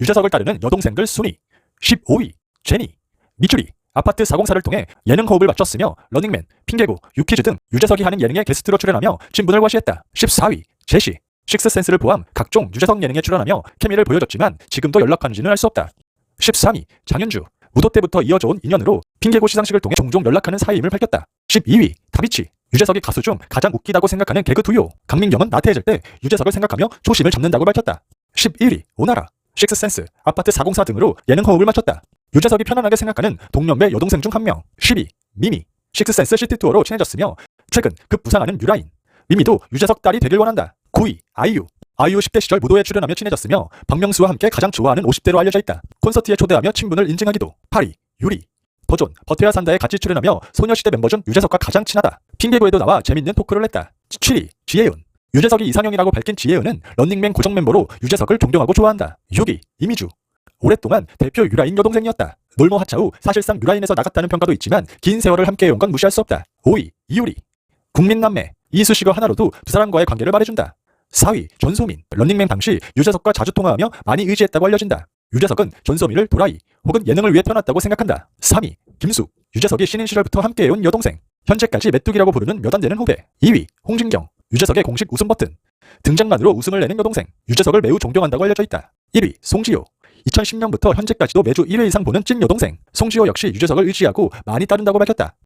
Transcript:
유재석을 따르는 여동생들 순위 15위 제니 미추리 아파트 404를 통해 예능 호흡을 맞췄으며 러닝맨, 핑계고, 유키즈 등 유재석이 하는 예능에 게스트로 출연하며 친분을 과시했다. 14위 제시 식스센스를 포함 각종 유재석 예능에 출연하며 케미를 보여줬지만 지금도 연락하는지는 알 수 없다. 13위 장윤주 무도 때부터 이어져온 인연으로 핑계고 시상식을 통해 종종 연락하는 사이임을 밝혔다. 12위 다비치 유재석이 가수 중 가장 웃기다고 생각하는 개그 두요 강민경은 나태해질 때 유재석을 생각하며 초심을 잡는다고 밝혔다. 11위 오나라 식스센스 아파트 404 등으로 예능 호흡을 맞췄다. 유재석이 편안하게 생각하는 동년배 여동생 중 한 명 10위 미미 식스센스 시티투어로 친해졌으며 최근 급 부상하는 유라인 미미도 유재석 딸이 되길 원한다. 9위 아이유 아이유 10대 시절 무도에 출연하며 친해졌으며 박명수와 함께 가장 좋아하는 50대로 알려져 있다. 콘서트에 초대하며 친분을 인증하기도. 8위 유리 도전 버텨야 산다에 같이 출연하며 소녀시대 멤버 중 유재석과 가장 친하다. 핑계고에도 나와 재밌는 토크를 했다. 7위 지혜은 유재석이 이상형이라고 밝힌 지혜은은 런닝맨 고정 멤버로 유재석을 존경하고 좋아한다. 6위 이미주 오랫동안 대표 유라인 여동생이었다. 놀모 하차 후 사실상 유라인에서 나갔다는 평가도 있지만 긴 세월을 함께해 온 건 무시할 수 없다. 5위 이유리 국민 남매 이 수식어 하나로도 두 사람과의 관계를 말해준다. 4위 전소민 런닝맨 당시 유재석과 자주 통화하며 많이 의지했다고 알려진다. 유재석은 전소민을 도라이 혹은 예능을 위해 태어났다고 생각한다. 3위 김숙 유재석이 신인 시절부터 함께해온 여동생 현재까지 메뚜기라고 부르는 몇 안 되는 후배 2위 홍진경 유재석의 공식 웃음 버튼 등장만으로 웃음을 내는 여동생 유재석을 매우 존경한다고 알려져 있다. 1위 송지효 2010년부터 현재까지도 매주 1회 이상 보는 찐 여동생 송지효 역시 유재석을 의지하고 많이 따른다고 밝혔다.